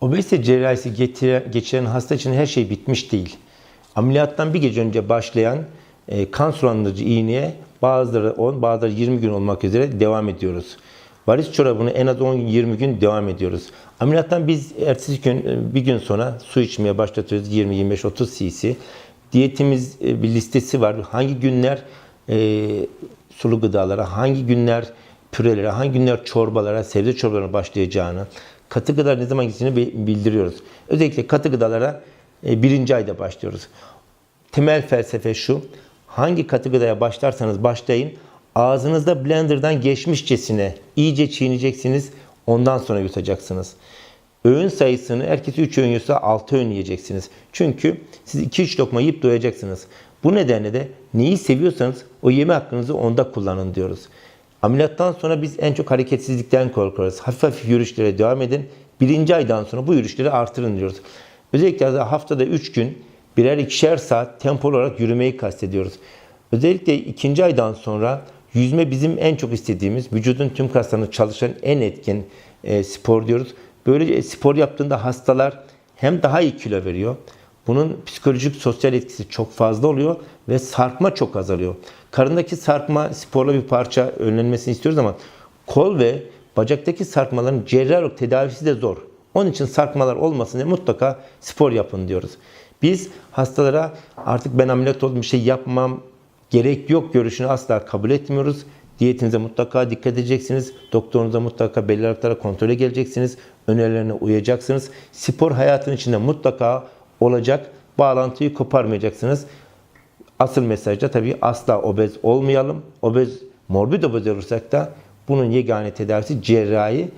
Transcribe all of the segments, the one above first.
Obezite cerrahisi geçiren hasta için her şey bitmiş değil. Ameliyattan bir gece önce başlayan e, kan sulandırıcı iğneye bazıları 10, bazıları 20 gün olmak üzere devam ediyoruz. Varis çorabını en az 10-20 gün devam ediyoruz. Ameliyattan biz ertesi gün e, bir gün sonra su içmeye başlatıyoruz 20-25-30 cc. Diyetimiz e, bir listesi var. Hangi günler e, sulu gıdalara, hangi günler pürelere, hangi günler çorbalara, sebze çorbalarına başlayacağını, katı gıda ne zaman gideceğini bi- bildiriyoruz. Özellikle katı gıdalara e, birinci ayda başlıyoruz. Temel felsefe şu, hangi katı gıdaya başlarsanız başlayın, ağzınızda blenderdan geçmişçesine iyice çiğneyeceksiniz, ondan sonra yutacaksınız. Öğün sayısını herkes 3 öğün yiyorsa 6 öğün yiyeceksiniz. Çünkü siz 2-3 lokma yiyip doyacaksınız. Bu nedenle de neyi seviyorsanız o yeme hakkınızı onda kullanın diyoruz. Ameliyattan sonra biz en çok hareketsizlikten korkuyoruz. Hafif hafif yürüyüşlere devam edin. Birinci aydan sonra bu yürüyüşleri artırın diyoruz. Özellikle haftada 3 gün birer ikişer saat tempolu olarak yürümeyi kastediyoruz. Özellikle ikinci aydan sonra yüzme bizim en çok istediğimiz, vücudun tüm kaslarını çalışan en etkin e, spor diyoruz. Böylece spor yaptığında hastalar hem daha iyi kilo veriyor, bunun psikolojik, sosyal etkisi çok fazla oluyor ve sarkma çok azalıyor. Karındaki sarkma sporla bir parça önlenmesini istiyoruz ama kol ve bacaktaki sarkmaların cerrahi tedavisi de zor. Onun için sarkmalar olmasın diye mutlaka spor yapın diyoruz. Biz hastalara artık ben ameliyat oldum bir şey yapmam gerek yok görüşünü asla kabul etmiyoruz. Diyetinize mutlaka dikkat edeceksiniz. Doktorunuza mutlaka belli aralıklarla kontrole geleceksiniz. Önerilerine uyacaksınız. Spor hayatın içinde mutlaka olacak. Bağlantıyı koparmayacaksınız. Asıl mesajda tabii asla obez olmayalım. Obez, morbid obez olursak da bunun yegane tedavisi cerrahi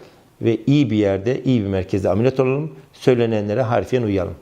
ve iyi bir yerde, iyi bir merkezde ameliyat olalım. Söylenenlere harfiyen uyalım.